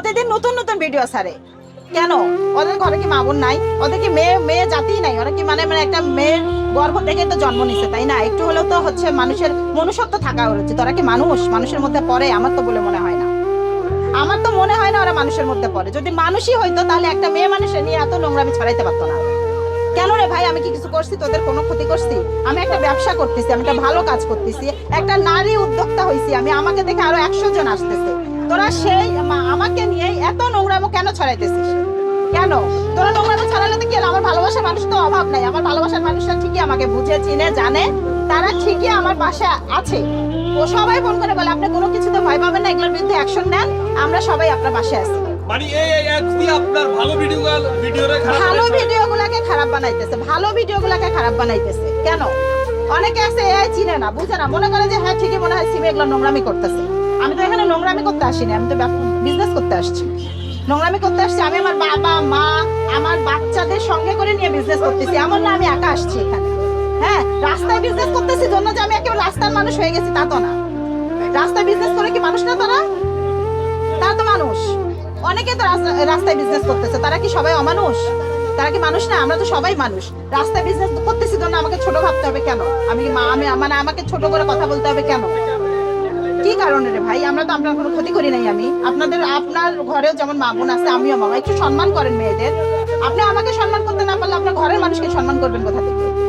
প্রতিদিন নতুন নতুন ভিডিও ছাড়ে। কেন? ওদের ঘরে কি মা বোন নাই? ওদের কি মেয়ে মেয়ে জাতি নাই? ওরা কি মানে মানে একটা মেয়ের গর্ভ থেকে তো জন্ম নিছে, তাই না? একটু হলেও তো হচ্ছে মানুষের মনুষ্যত্ব থাকা উচিত। ওরা কি মানুষ? মানুষের মধ্যে পড়ে? আমার তো বলে মনে হয় না। আমার তো মনে হয় না ওরা মানুষের মধ্যে পড়ে। যদি মানুষই হইতো, তাহলে একটা মেয়ে মানুষের নিয়ে এত নোংরামি ছড়াইতে পারতো না। কেন রে ভাই? আমি কি কিছু করছি? তোদের কোনো ক্ষতি করছি? আমি একটা ব্যবসা করতেছি, আমি একটা ভালো কাজ করতেছি। একটা নারী উদ্যোক্তা হইছি আমি। আমাকে দেখে আরও একশো জন আসতেছে। তোরা সেই আমাকে নিয়ে এত নোংরামো কেন ছড়াইতেছিস? কেন? তোরা নোংরামো ছড়ালে তো কি আমার ভালোবাসার মানুষ তো অভাব নাই? আমার ভালোবাসার মানুষরা ঠিকই আমাকে বুঝে চিনে জানে। তারা ঠিকই আমার পাশে আছে। ও সবাই ফোন করে বলে আপনি কোনো কিছুতে ভয় পাবেন না এগুলোর বিরুদ্ধে অ্যাকশন নেন। আমরা সবাই আপনার পাশে আছি। মানে এই এই অ্যাপস দিয়ে আপনার ভালো ভিডিও ভিডিওরে খারাপ ভালো ভিডিওগুলোকে খারাপ বানাইতেছে ভালো ভিডিওগুলোকে খারাপ বানাইতেছে। কেন? অনেকে আছে এআই চিনে না বুঝে না। মনে করে যে হ্যাঁ ঠিকই মনে হয় সিমে এগুলো নোংরামি করতেছে। তো নোংরামি করতে আসিনি, আমি তো বিজনেস করতে আসছি। নোংরামি করতে আসছি, আমি আমার বাবা, মা, আমার বাচ্চাদের সঙ্গে করে নিয়ে বিজনেস করতেছি। এমন না আমি একা আসছি এখানে। হ্যাঁ রাস্তায় বিজনেস করতেছি জন্য যে আমি একেবারে রাস্তার মানুষ হয়ে গেছি, তা তো না। রাস্তায় বিজনেস করে কি মানুষ না তারা? তারা তো মানুষ। অনেকে তো রাস্তায় বিজনেস করতেছে, তারা কি সবাই অমানুষ? তারা কি মানুষ না? আমরা তো সবাই মানুষ। রাস্তায় বিজনেস করতেছি জন্য আমাকে ছোট ভাবতে হবে কেন? আমি মা আমি মানে আমাকে ছোট করে কথা বলতে হবে কেন? কি কারণে রে ভাই? আমরা তো আপনার কোনো ক্ষতি করি নাই আমি। আপনাদের, আপনার ঘরেও যেমন মা বোন আছে, আমিও মামা একটু সম্মান করেন মেয়েদের। আপনি আমাকে সম্মান করতে না পারলে আপনার ঘরের মানুষকে সম্মান করবেন কোথা থেকে?